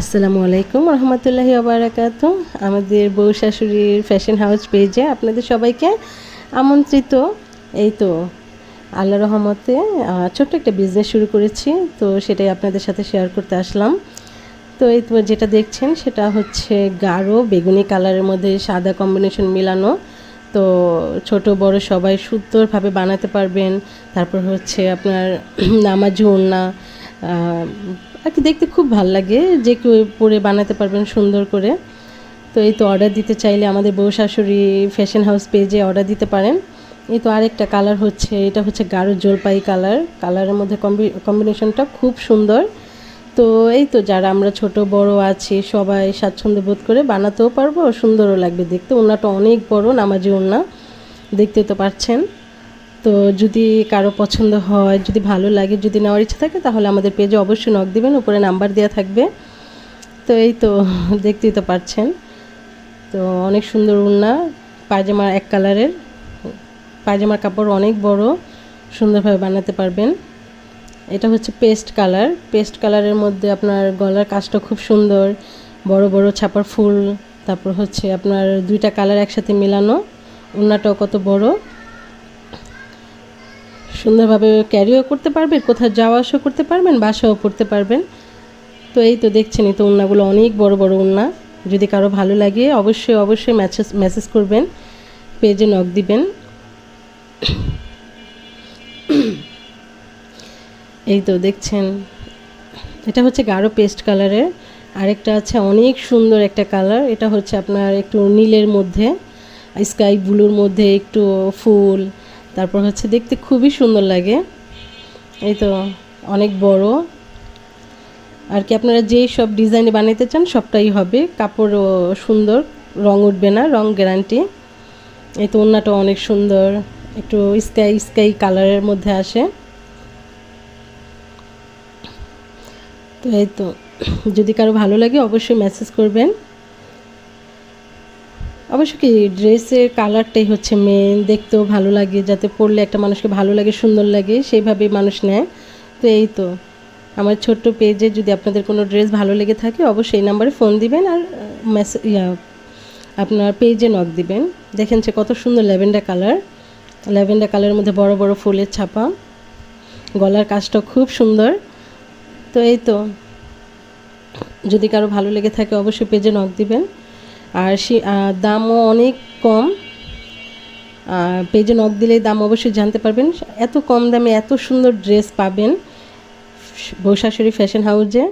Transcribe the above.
আসসালামু আলাইকুম রহমতুল্লাহি আবরাকাত আমাদের বউ শাশুড়ির ফ্যাশন হাউস পেজে আপনাদের সবাইকে আমন্ত্রিত। এই তো আল্লাহ রহমতে ছোট্ট একটা বিজনেস শুরু করেছি, তো সেটাই আপনাদের সাথে শেয়ার করতে আসলাম। তো এই তো যেটা দেখছেন, সেটা হচ্ছে গাঢ় বেগুনি কালারের মধ্যে সাদা কম্বিনেশন মিলানো। তো ছোট, বড় সবাই সুন্দরভাবে বানাতে পারবেন। তারপর হচ্ছে আপনার নামাজ ওড়না আর কি দেখতে খুব ভালো লাগে। যে কেউ পরে বানাতে পারবেন সুন্দর করে। তো এই তো অর্ডার দিতে চাইলে আমাদের বউ শাশুড়ি ফ্যাশন হাউস পেজে অর্ডার দিতে পারেন। এই তো আরেকটা কালার হচ্ছে, এটা হচ্ছে গাঢ় জলপাই কালার কালারের মধ্যে কম্বি কম্বিনেশনটা খুব সুন্দর। তো এই তো যারা আমরা ছোট, বড় আছি, সবাই স্বাচ্ছন্দ্য বোধ করে বানাতেও পারব, সুন্দরও লাগবে দেখতে। ওনাটা অনেক বড় নামাজি ওনা দেখতে তো পাচ্ছেন। তো যদি কারও পছন্দ হয়, যদি ভালো লাগে, যদি নেওয়ার ইচ্ছা থাকে, তাহলে আমাদের পেজে অবশ্যই নক দিবেন, উপরে নাম্বার দেওয়া থাকবে। তো এই তো, দেখতেই তো পারছেন। তো অনেক সুন্দর উন্না পায়জামা এক কালারের। পায়জামার কাপড় অনেক বড়, সুন্দরভাবে বানাতে পারবেন। এটা হচ্ছে পেস্ট কালার পেস্ট কালারের মধ্যে আপনার গলার কাজটা খুব সুন্দর। বড় বড় ছাপার ফুল, তারপর হচ্ছে আপনার দুইটা কালার একসাথে মেলানো। উন্নাটাও কত বড়। সুন্দরভাবে ক্যারিও করতে পারবেন, কোথাও যাওয়া আসা করতে পারবেন, বাসাও পড়তে পারবেন। তো এই তো দেখছেন, এই তো উন্নাগুলো অনেক বড় বড় উন্না। যদি কারও ভালো লাগে, অবশ্যই অবশ্যই মেসেজ মেসেজ করবেন পেজে নক দিবেন। এই তো দেখছেন, এটা হচ্ছে গাঢ় পেস্ট কালারের আরেকটা আছে অনেক সুন্দর একটা কালার এটা হচ্ছে আপনার একটু নীলের মধ্যে স্কাই ব্লুর মধ্যে একটু ফুল। তারপর হচ্ছে দেখতে খুবই সুন্দর লাগে। এই তো অনেক বড়। আর কি আপনারা যেই সব ডিজাইনে বানাইতে চান সবটাই হবে। কাপড়ও সুন্দর, রং উঠবে না, রং গ্যারান্টি এই তো ওড়নাটা অনেক সুন্দর। একটু স্কাই স্কাই কালারের মধ্যে আসে। তো এই তো, যদি কারও ভালো লাগে অবশ্যই মেসেজ করবেন। অবশ্য কি ড্রেসের কালারটাই হচ্ছে মেন দেখতেও ভালো লাগে, যাতে পরলে একটা মানুষকে ভালো লাগে, সুন্দর লাগে, সেইভাবেই মানুষ নেয়। তো এই তো। আমার ছোট্ট পেজে যদি আপনাদের কোনো ড্রেস ভালো লেগে থাকে, অবশ্যই নাম্বারে ফোন দিবেন আর মেসেজ আপনার পেজে নক দিবেন। দেখেন সে কত সুন্দর ল্যাভেন্ডার কালার। ল্যাভেন্ডার কালারের মধ্যে বড় বড় ফুলের ছাপা। গলার কাজটা খুব সুন্দর। তো এই তো। যদি কারও ভালো লেগে থাকে, অবশ্যই পেজে নক দিবেন। আর সে দামও অনেক কম। আর পেজে নখ দিলে দাম অবশ্যই জানতে পারবেন। এত কম দামে এত সুন্দর ড্রেস পাবেন বৈশাশুড়ি ফ্যাশন হাউসে